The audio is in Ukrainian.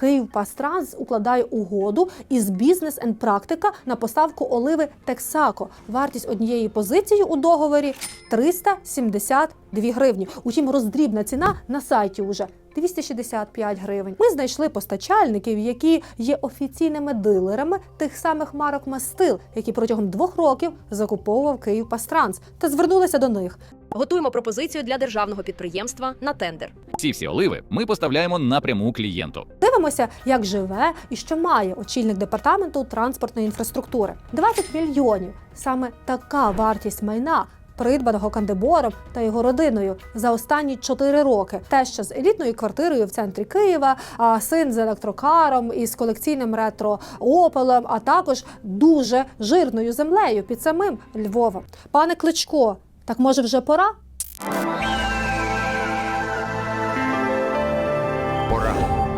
Київпастранс укладає угоду із бізнес енд практика на поставку оливи Тексако. Вартість однієї позиції у договорі 372 гривні. Утім, роздрібна ціна на сайті уже 265 гривень. Ми знайшли постачальників, які є офіційними дилерами тих самих марок мастил, які протягом двох років закуповував Київпастранс, та звернулися до них. Готуємо пропозицію для державного підприємства на тендер. Ці всі оливи ми поставляємо напряму клієнту. Дивимося, як живе і що має очільник департаменту транспортної інфраструктури. 20 мільйонів. Саме така вартість майна. Придбаного Кандебором та його родиною за останні 4 роки. Теща з елітною квартирою в центрі Києва, а син з електрокаром із колекційним ретро Опелем, а також дуже жирною землею під самим Львовом. Пане Кличко, так може вже пора porra.